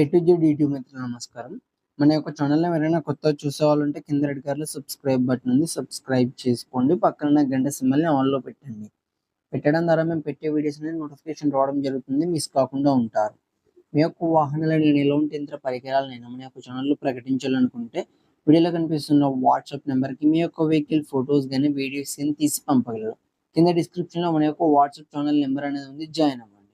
A to Z YouTube మిత్రులు నమస్కారం. మన యొక్క ఛానల్ని ఎవరైనా కొత్త చూసేవాళ్ళుంటే కింద రెడ్ కలర్లో సబ్స్క్రైబ్ బటన్ ఉంది. సబ్స్క్రైబ్ చేసుకోండి. పక్కన గంట సింబల్ని ఆన్లో పెట్టండి. పెట్టడం ద్వారా మేము పెట్టే వీడియోస్ అనేది నోటిఫికేషన్ రావడం జరుగుతుంది. మిస్ కాకుండా ఉంటారు. మీ యొక్క వాహనాలు నేను ఎలాంటి యంత్ర నేను మన యొక్క ఛానల్లో ప్రకటించాలనుకుంటే వీడియోలో కనిపిస్తున్న వాట్సాప్ నెంబర్కి మీ యొక్క వెహికల్ ఫొటోస్ కానీ వీడియోస్ కానీ తీసి పంపగలరు. కింద డిస్క్రిప్షన్లో మన యొక్క వాట్సాప్ ఛానల్ నెంబర్ అనేది ఉంది. జాయిన్ అవ్వండి.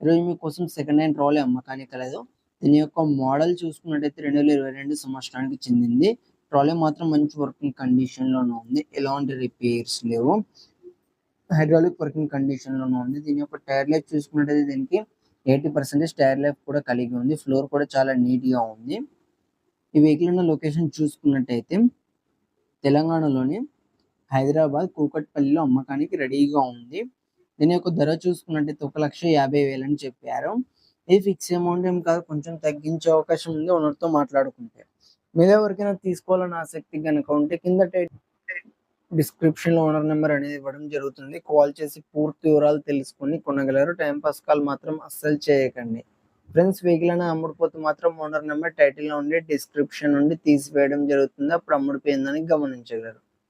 ఈరోజు మీకోసం సెకండ్ హ్యాండ్ ట్రాలీ అమ్మకానికి కలదు దీని యొక్క మోడల్ చూసుకున్నట్టయితే రెండు వేల ఇరవై రెండు సంవత్సరానికి చెందింది. ట్రాలీ మాత్రం మంచి వర్కింగ్ కండిషన్లోనే ఉంది. ఎలాంటి రిపేర్స్ లేవు. హైడ్రాలిక్ వర్కింగ్ కండిషన్లోనే ఉంది. దీని యొక్క టైర్ లైఫ్ చూసుకున్నట్టయితే దీనికి ఎయిటీ పర్సెంటేజ్ టైర్ లైఫ్ కూడా కలిగి ఉంది. ఫ్లోర్ కూడా చాలా నీట్గా ఉంది. ఈ వెహికల్ ఉన్న లొకేషన్ చూసుకున్నట్టయితే తెలంగాణలోని హైదరాబాద్ కూకట్పల్లిలో అమ్మకానికి రెడీగా ఉంది. దీని యొక్క ధర చూసుకున్నట్టయితే ఒక లక్ష యాభై వేలు అని చెప్పారు. ఇది ఫిక్స్ అమౌంట్ ఏం కాదు కొంచెం తగ్గించే అవకాశం ఉంది ఓనర్తో మాట్లాడుకుంటే. మీరు ఎవరికైనా తీసుకోవాలని ఆసక్తి కనుక ఉంటే కింద డిస్క్రిప్షన్లో ఓనర్ నెంబర్ అనేది ఇవ్వడం జరుగుతుంది. కాల్ చేసి పూర్తి వివరాలు తెలుసుకొని కొనగలరు. టైం పాస్ కాల్ మాత్రం అస్సలు చేయకండి. ఫ్రెండ్స్ వెహికల్ అని అమ్ముడుపోతే మాత్రం ఓనర్ నెంబర్ టైటిల్లో ఉండి డిస్క్రిప్షన్ నుండి తీసివేయడం జరుగుతుంది. అప్పుడు అమ్ముడిపోయిందని గమనించగలరు.